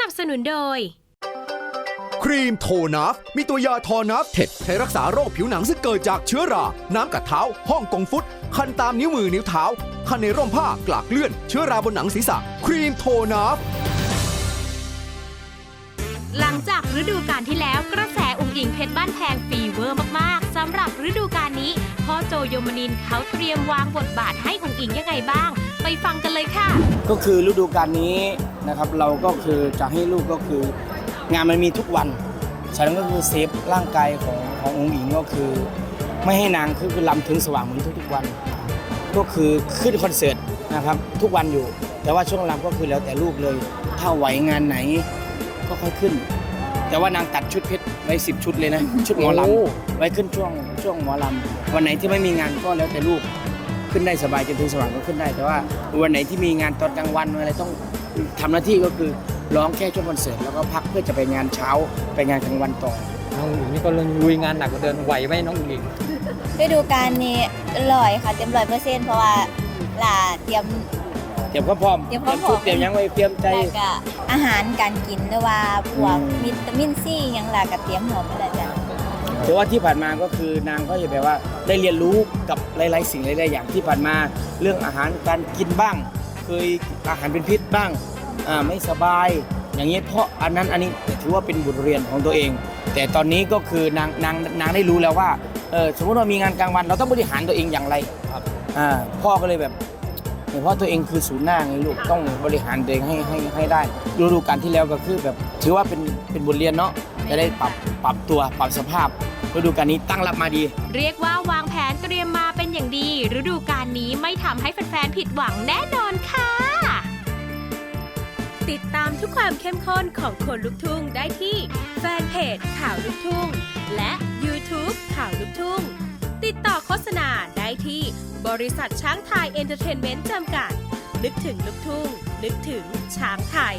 นับสนุนโดย ครีมโทนัฟมีตัวยาทอนัฟเท็ดใช้รักษาโรคผิวหนังซึ่งเกิดจากเชื้อรา น้ำกัดเท้า ห้องกงฟุต คันตามนิ้วมือนิ้วเท้า คันในร่มผ้ากลากเลื่อน เชื้อราบนหนังศีรษะ ครีมโทนัฟหลังจากฤดูกาลที่แล้วกระแสองค์หญิงเพชรบ้านแพงฟีเวอร์มาก ๆสำหรับฤดูกาลนี้ พ่อโจโยมนินทร์เขาเตรียมวางบทบาทให้องค์หญิงยังไงบ้าง ไปฟังกันเลยค่ะ ก็คือฤดูกาลนี้ นะครับ เราก็คือจะให้ลูกก็คืองานมันมีทุกวันฉะนั้นก็คือเซฟร่างกายของขององค์หญิงก็คือ ไม่ให้นางคือคือลำถึงสว่างเหมือนทุกๆวัน ก็คือขึ้นคอนเสิร์ตนะครับทุกวันอยู่ แต่ว่าช่วงลำก็คือแล้วแต่ลูกเลย ถ้าไหวงานไหนก็ค่อยขึ้น แต่ว่านางตัดชุดเพชรไว้สิบชุดเลยนะชุดหมอลำไว้ขึ้นช่วงช่วงหมอลำวันไหนที่ไม่มีงานก็แล้วแต่ลูกขึ้นได้สบายจนถึงสว่างก็ขึ้นได้แต่ว่าวันไหนที่มีงานตอนกลางวันอะไรต้อง ทำหน้าที่ก็คือร้องแค่ช่วงคอนเสิร์ตแล้วก็พักเพื่อจะไปงานเช้าไปงานกลางวันต่อน้องอุ๋งนี่ก็ลุยงานหนักกว่าเดินไหวไหมน้องอุ๋งอิงฤดูกาลนี้ร้อยค่ะเต็มร้อยเปอร์เซ็นต์เพราะว่าหลาเตรียมเตรียมความพร้อมเตรียมความพร้อมชุดเตรียมหยังไว้เตรียมใจแล้วก็อาหารการกินหรือว่าพวกอืมวิตามินซีหยังหลาก็เตรียมหอมแล้วจ้ะแต่ว่าที่ผ่านมาก็คือนางก็จะแบบว่าได้เรียนรู้กับหลาย ๆ สิ่งหลาย ๆ อย่างที่ผ่านมา เรื่องอาหารการกินบ้าง เคยอาหารเป็นพิษบ้างอ่าไม่สบาย อย่างเงี้ยเพราะอันนั้นอันนี้ถือว่าเป็นบทเรียนของตัวเอง แต่ตอนนี้ก็คือนางนางนางได้รู้แล้วว่าเออสมมติว่ามีงานกลางวันเราต้องบริหารตัวเองอย่างไรครับอ่าพ่อก็เลยแบบเห็นพ่อตัวเองคือศูนย์หน้าไงลูกต้องบริหารตัวเองให้ให้ให้ได้ฤดูกาลที่แล้วก็คือแบบถือว่าเป็นเป็นบทเรียนเนาะจะได้ปรับปรับตัวปรับสภาพ ฤดูกาลนี้ตั้งรับมาดี เรียกว่าวางแผนเตรียมมาเป็นอย่างดี ฤดูกาลนี้ไม่ทำให้แฟนๆผิดหวังแน่นอนค่ะ ติดตามทุกความเข้มข้นของคนลุกทุ่งได้ที่แฟนเพจข่าวลุกทุ่ง และ YouTube ข่าวลุกทุ่ง ติดต่อโฆษณาได้ที่บริษัทช้างไทยเอนเตอร์เทนเมนต์จำกัด นึกถึงลุกทุ่ง นึกถึงช้างไทย